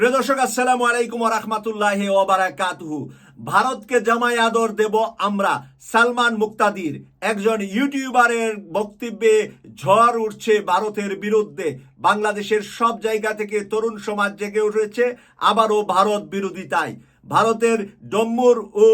প্রিয় দর্শক, আসসালামু আলাইকুম রহমতুল্লাহ ওবারাকাতুহু ভারতকে জামাই আদর দেব আমরা, সালমান মুক্তাদির। একজন ইউটিউবারের বক্তব্যে ঝড় উঠছে ভারতের বিরুদ্ধে। বাংলাদেশের সব জায়গা থেকে তরুণ সমাজ জেগে উঠেছে, আবারও ভারত বিরোধিতায়। ভারতের ডম্মুর ও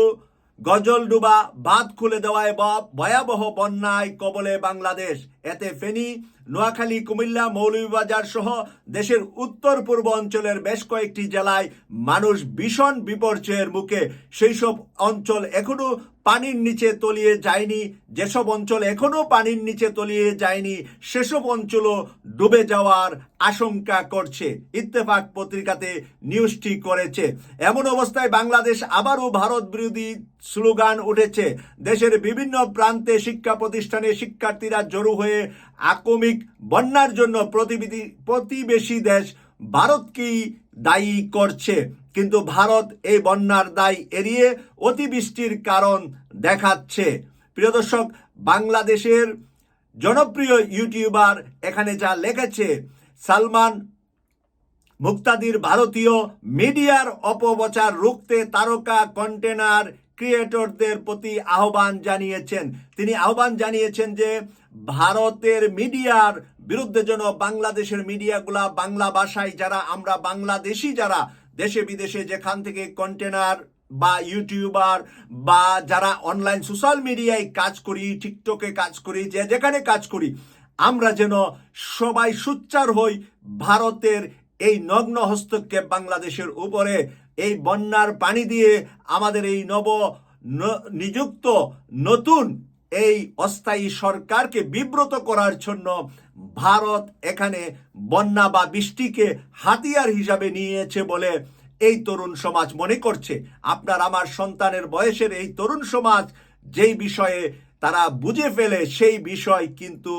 গজলডুবা বাঁধ খুলে দেওয়ায় ভয়াবহ বন্যায় কবলে বাংলাদেশ। এতে ফেনী নোয়াখালী, কুমিল্লা, মৌলভীবাজার সহ দেশের উত্তর পূর্ব অঞ্চলের বেশ কয়েকটি জেলায় মানুষ ভীষণ বিপর্যয়ের মুখে সেই সব অঞ্চল এখনও পানির নিচে তলিয়ে যায়নি। যেসব অঞ্চল এখনও পানির নিচে তলিয়ে যায়নি, সেসব অঞ্চলও ডুবে যাওয়ার আশঙ্কা করছে। ইত্তেফাক পত্রিকাতে নিউজটি করেছে, এমন অবস্থায় বাংলাদেশ আবারও ভারত বিরোধী স্লোগান উঠেছে। দেশের বিভিন্ন প্রান্তে শিক্ষা প্রতিষ্ঠানে শিক্ষার্থীরা জড়ো হয়ে আকমিক বন্যার জন্য প্রতিবেশী দেশ ভারতকেই দায়ী করছে। কিন্তু ভারত এই বন্যার দায় এড়িয়ে অতিবৃষ্টির কারণ দেখাচ্ছে। প্রিয় দর্শক, বাংলাদেশের জনপ্রিয় ইউটিউবার এখানে যা লেখেছে, সালমান মুক্তাদির ভারতীয় মিডিয়ার অপপ্রচার রুখতে তারকা, কন্টেনার ক্রিয়েটরদের প্রতি আহ্বান জানিয়েছেন। তিনি আহ্বান জানিয়েছেন যে ভারতের মিডিয়ার বিরুদ্ধে যেন বাংলাদেশের মিডিয়াগুলা বাংলা ভাষায়, যারা আমরা বাংলাদেশি যারা দেশে বিদেশে যেখান থেকে কন্টেনার বা ইউটিউবার বা যারা অনলাইন সোশ্যাল মিডিয়ায় কাজ করি টিকটকে কাজ করি, যে যেখানে কাজ করি, আমরা যেন সবাই সুচ্চার হই ভারতের এই নগ্ন হস্তক্ষেপ বাংলাদেশের উপরে। এই বন্যার পানি দিয়ে আমাদের এই নব নিযুক্ত নতুন এই অস্থায়ী সরকারকে বিব্রত করার জন্য ভারত এখানে বন্যা বা বৃষ্টিকে হাতিয়ার হিসাবে নিয়েছে বলে এই তরুণ সমাজ মনে করছে। আপনার আমার সন্তানের বয়সের এই তরুণ সমাজ যেই বিষয়ে তারা বুঝে ফেলে, সেই বিষয় কিন্তু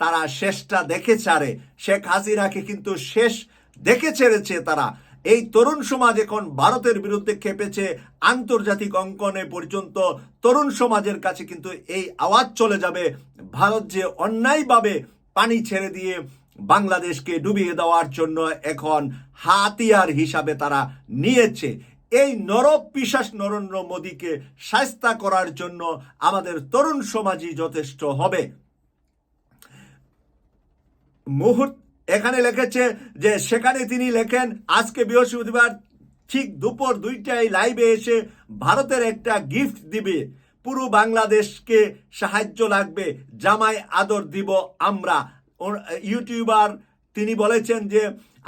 তারা শেষটা দেখে ছাড়ে। শেখ হাসিনাকে কিন্তু শেষ দেখে ছেড়েছে তারা। এই তরুণ সমাজ এখন ভারতের বিরুদ্ধে খেপেছে আন্তর্জাতিক অঙ্কনে পর্যন্ত তরুণ সমাজের কাছে কিন্তু এই আওয়াজ চলে যাবে। ভারত যে অন্যায়ভাবে পানি ছেড়ে দিয়ে বাংলাদেশকে ডুবিয়ে দেওয়ার জন্য এখন হাতিয়ার হিসাবে তারা নিয়েছে। এই নরব পিশাস নরেন্দ্র মোদীকে সাস্তা করার জন্য আমাদের তরুণ সমাজই যথেষ্ট হবে। মুহূর্ত এখানে লিখেছে যে সেখানে তিনি লেখেন, আজকে বৃহস্পতিবার ঠিক দুপুর দুইটায় লাইভে এসে ভারতের একটা গিফট দিবে। পুরো বাংলাদেশকে সাহায্য লাগবে, জামাই আদর দিব আমরা। ইউটিউবার, তিনি বলেছেন যে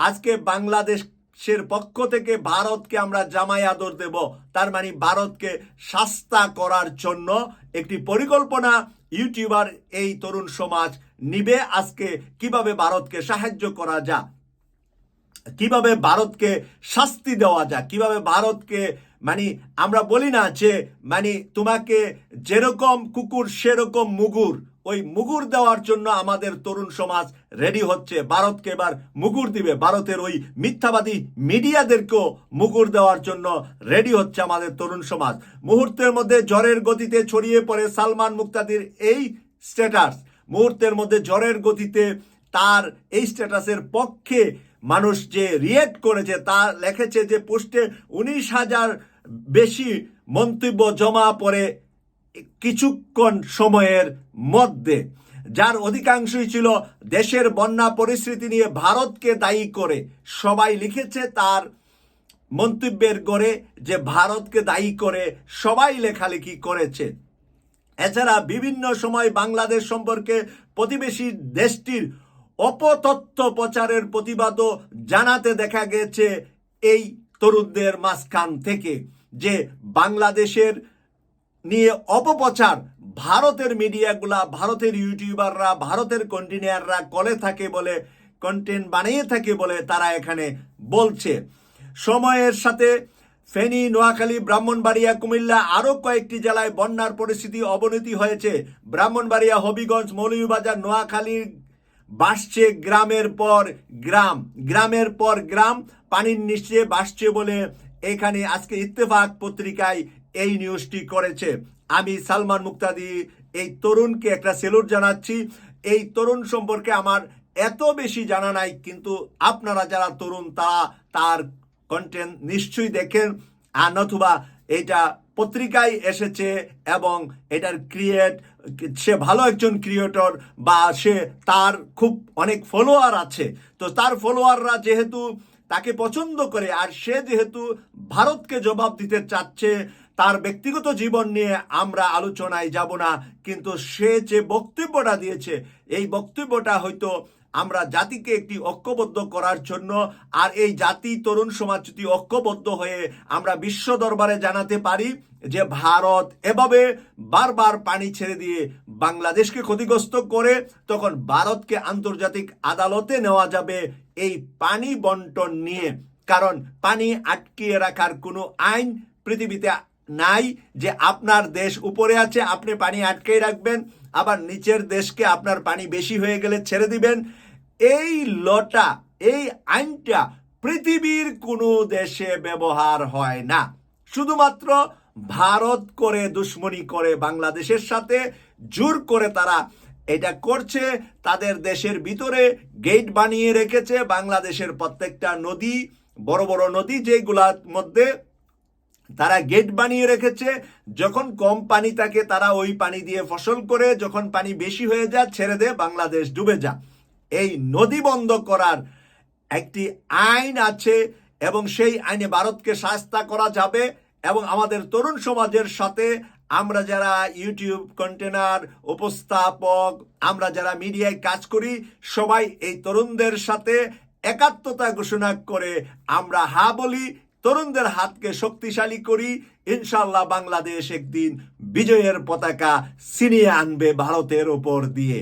আজকে বাংলাদেশের পক্ষ থেকে ভারতকে আমরা জামাই আদর দেব, তার মানে ভারতকে শাস্তা করার জন্য একটি পরিকল্পনা ইউটিউবার, এই তরুণ সমাজ নিবে আজকে কীভাবে ভারতকে সাহায্য করা যা কীভাবে ভারতকে শাস্তি দেওয়া যায় কীভাবে ভারতকে মানে আমরা বলি না যে মানে তোমাকে যেরকম কুকুর, সেরকম মুগুর। ওই মুগুর দেওয়ার জন্য আমাদের তরুণ সমাজ রেডি হচ্ছে। ভারতকে এবার মুগুর দিবে। ভারতের ওই মিথ্যাবাদী মিডিয়াদেরকেও মুগুর দেওয়ার জন্য রেডি হচ্ছে আমাদের তরুণ সমাজ। মুহূর্তের মধ্যে জ্বরের গতিতে ছড়িয়ে পড়ে সালমান মুক্তাদির এই স্ট্যাটাস মুহূর্তের মধ্যে জ্বরের গতিতে তার এই স্ট্যাটাসের পক্ষে মানুষ যে রিয়েক্ট করেছে, তা লেখেছে যে পোস্টে উনিশ হাজার বেশি মন্তব্য জমা পড়ে কিছুক্ষণ সময়ের মধ্যে। যার অধিকাংশই ছিল দেশের বন্যা পরিস্থিতি নিয়ে ভারতকে দায়ী করে। সবাই লিখেছে তার মন্তব্যের গড়ে যে ভারতকে দায়ী করে সবাই লেখালেখি করেছে। এছাড়া বিভিন্ন সময় বাংলাদেশ সম্পর্কে প্রতিবেশী দেশটির অপতথ্য প্রচারের প্রতিবাদও জানাতে দেখা গেছে এই তরুণদের মাঝখান থেকে, যে বাংলাদেশের নিয়ে অপপ্রচার ভারতের মিডিয়াগুলা, ভারতের ইউটিউবাররা, ভারতের কন্টিনিয়াররা করে থাকে বলে কন্টেন্ট বানিয়ে থাকে বলে তারা এখানে বলছে। সময়ের সাথে ফেনী, নোয়াখালী, ব্রাহ্মণবাড়িয়া, কুমিল্লা আরও কয়েকটি জেলায় বন্যার পরিস্থিতি অবনতি হয়েছে। ব্রাহ্মণবাড়িয়া, হবিগঞ্জ, মৌলভীবাজার নোয়াখালীর বাসছে গ্রামের পর গ্রাম। গ্রামের পর গ্রাম, পানির নিচে বাসছে বলে এখানে আজকে ইত্তেফাক পত্রিকায় এই নিউজটি করেছে। আমি সালমান মুক্তাদি, এই তরুণকে একটা সেলুট জানাচ্ছি। এই তরুণ সম্পর্কে আমার এত বেশি জানা নাই, কিন্তু আপনারা যারা তরুণ, তারা তার কন্টেন্ট নিশ্চয়ই দেখেন, আর নতুবা এটা পত্রিকায় এসেছে এবং এটার ক্রিয়েট সে ভালো একজন ক্রিয়েটর বা সে তার খুব অনেক ফলোয়ার আছে। তো তার ফলোয়াররা যেহেতু তাকে পছন্দ করে, আর সে যেহেতু ভারতকে জবাব দিতে চাচ্ছে তার ব্যক্তিগত জীবন নিয়ে আমরা আলোচনায় যাব না, কিন্তু সে যে বক্তব্যটা দিয়েছে, এই বক্তব্যটা হয়তো আমরা জাতিকে একটি ঐক্যবদ্ধ করার জন্য আর এই জাতি, তরুণ সমাজ যদি ঐক্যবদ্ধ হয়ে আমরা বিশ্ব দরবারে জানাতে পারি যে ভারত এভাবে বারবার পানি ছেড়ে দিয়ে বাংলাদেশকে ক্ষতিগ্রস্ত করে, তখন ভারতকে আন্তর্জাতিক আদালতে নেওয়া যাবে এই পানি বন্টন নিয়ে। কারণ পানি আটকিয়ে রাখার কোনো আইন পৃথিবীতে নাই যে আপনার দেশ উপরে আছে, আপনি পানি আটকেই রাখবেন, আবার নিচের দেশকে আপনার পানি বেশি হয়ে গেলে ছেড়ে দিবেন। এই লটা, এই আইনটা পৃথিবীর কোনো দেশে ব্যবহার হয় না। শুধুমাত্র ভারত করে দুশ্মনী করে বাংলাদেশের সাথে জোর করে তারা এটা করছে, তাদের দেশের ভিতরে গেট বানিয়ে রেখেছে, বাংলাদেশের প্রত্যেকটা নদী, বড় বড় নদী যেগুলার মধ্যে তারা গেট বানিয়ে রেখেছে। যখন কম পানি থাকে, তারা ওই পানি দিয়ে ফসল করে, যখন পানি বেশি হয়ে যায়, ছেড়ে দেয় বাংলাদেশ ডুবে যা এই নদী বন্ধ করার একটি আইন আছে এবং সেই আইনে ভারতকে শাস্তা করা যাবে এবং আমাদের তরুণ সমাজের সাথে আমরা যারা ইউটিউব কন্টেনার, উপস্থাপক, আমরা যারা মিডিয়ায় কাজ করি, সবাই এই তরুণদের সাথে একাত্মতা ঘোষণা করে আমরা হা বলি তরুণদের হাতকে শক্তিশালী করি ইনশাল্লাহ বাংলাদেশ একদিন বিজয়ের পতাকা ছিনিয়ে আনবে ভারতের ওপর দিয়ে।